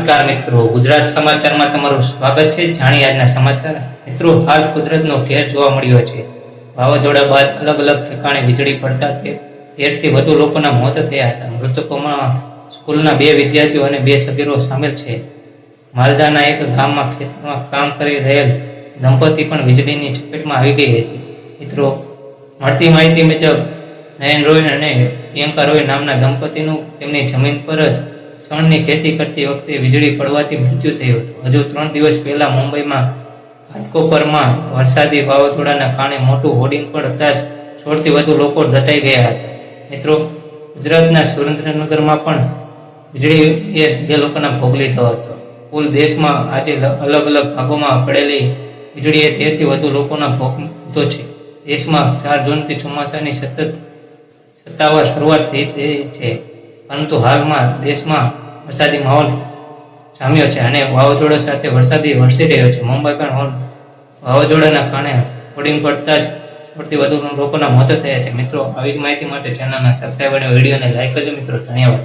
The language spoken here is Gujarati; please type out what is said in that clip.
નમસ્કાર મિત્રો. ગુજરાત સમાચારમાં તમારું સ્વાગત છે. જાણી આજના સમાચાર. મિત્રો, હાલ કુદરતનો ઘેર જોવા મળ્યો છે. વાવાઝોડા બાદ અલગ અલગ ઠેકાણે વીજળી પડતા તેરથી વધુ લોકોના મોત થયા હતા. મૃતકોમાં સ્કૂલના બે વિદ્યાર્થીઓ અને બે સગીરો સામેલ છે. માલદાના એક ગામમાં ખેતરમાં કામ કરી રહેલ દંપતી પણ વીજળીની ચપેટમાં આવી ગઈ હતી. મિત્રો, મળતી માહિતી મુજબ નયન રોય અને પ્રિયંકા રોય નામના દંપતીનું તેમની જમીન પર જ શણની ખેતી કરતી વખતે વીજળી પડવાથી મૃત્યુ થયું હતું. હજુ ત્રણ દિવસ પહેલા મુંબઈમાં ઘાટકોપરમાં વરસાદી વાવાઝોડાના કારણે મોટું હોર્ડિંગ પડતા જ સોળથી વધુ લોકો દટાઈ ગયા હતા. મિત્રો, ગુજરાતના સુરેન્દ્રનગરમાં પણ વીજળી એ બે લોકોના ભોગ લીધો હતો. કુલ દેશમાં આજે અલગ અલગ ભાગોમાં પડેલી વીજળીએ તેરથી વધુ લોકોના ભોગ લીધો છે. દેશમાં ચાર જૂનથી ચોમાસાની સતત સત્તાવાર શરૂઆત થઈ છે. પરંતુ હાલમાં દેશમાં વરસાદી માહોલ જામ્યો છે અને વાવાઝોડા સાથે વરસાદી વરસી રહ્યો છે. મુંબઈ પણ હોલ વાવાઝોડાના કારણે હોર્ડિંગ પડતા જ સૌથી વધુ લોકોના મોત થયા છે. મિત્રો, આવી જ માહિતી માટે ચેનલના સબસ્ક્રાઈબર અને વિડીયોને લાઈક કરજો. મિત્રો, ધન્યવાદ.